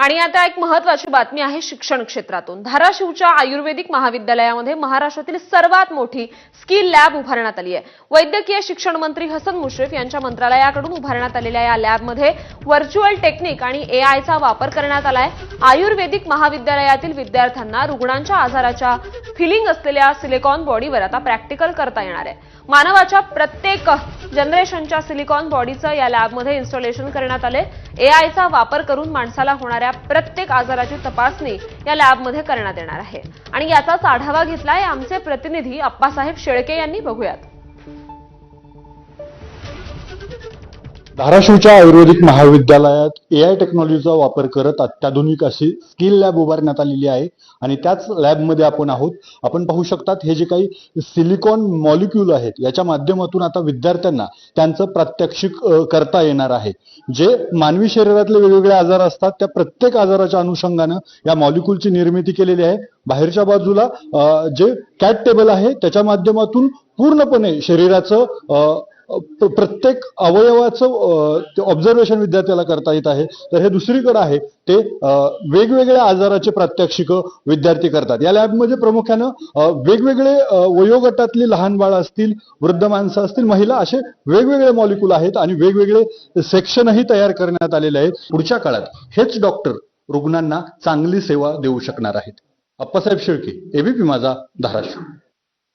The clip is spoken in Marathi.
आणि आता एक महत्वाची बातमी आहे शिक्षण क्षेत्रातून. धाराशिवच्या आयुर्वेदिक महाविद्यालयामध्ये महाराष्ट्रातील सर्वात मोठी स्किल लॅब उभारण्यात आली आहे. वैद्यकीय शिक्षण मंत्री हसन मुश्रीफ यांच्या मंत्रालयाकडून उभारण्यात आलेल्या या लॅबमध्ये व्हर्च्युअल टेक्निक आणि एआयचा वापर करण्यात आलाय. आयुर्वेदिक महाविद्यालयातील विद्यार्थ्यांना रुग्णांच्या आजाराच्या फिलिंग असलेल्या सिलिकॉन बॉडीवर आता प्रॅक्टिकल करता येणार आहे. मानवाच्या प्रत्येक जनरेशनच्या सिलिकॉन बॉडीचं या लॅबमध्ये इन्स्टॉलेशन करण्यात आले एआयचा वापर करून माणसाला होणाऱ्या प्रत्येक आजाराची तपासणी या लॅबमध्ये करण्यात येणार आहे. आणि याचाच आढावा घेतलाय आमचे प्रतिनिधी अप्पासाहेब शेळके यांनी. बघूयात. धाराशिवच्या आयुर्वेदिक महाविद्यालयात ए आय टेक्नॉलॉजीचा वापर करत अत्याधुनिक अशी स्किल लॅब उभारण्यात आलेली आहे. आणि त्याच लॅबमध्ये आपण आहोत. आपण पाहू शकतात हे जे काही सिलिकॉन मॉलिक्यूल आहेत याच्या माध्यमातून आता विद्यार्थ्यांना त्यांचं प्रात्यक्षिक करता येणार आहे. जे मानवी शरीरातले वेगवेगळे आजार असतात त्या प्रत्येक आजाराच्या अनुषंगानं या मॉलिक्यूलची निर्मिती केलेली आहे. बाहेरच्या बाजूला जे कॅट टेबल आहे त्याच्या माध्यमातून पूर्णपणे शरीराचं प्रत्येक अवयवाचं ऑब्झर्वेशन विद्यार्थ्याला करता येत आहे. तर हे दुसरीकडे आहे. ते वेगवेगळ्या आजाराचे प्रात्यक्षिक विद्यार्थी करतात. या लॅबमध्ये प्रामुख्यानं वेगवेगळे वयोगटातली लहान बाळं असतील वृद्ध माणसं असतील महिला असे वेगवेगळे मॉलिक्युल आहेत आणि वेगवेगळे सेक्शनही तयार करण्यात आलेले आहेत पुढच्या काळात. हेच डॉक्टर रुग्णांना चांगली सेवा देऊ शकणार आहेत. अप्पासाहेब शेळके एबीपी माझा धाराशिव.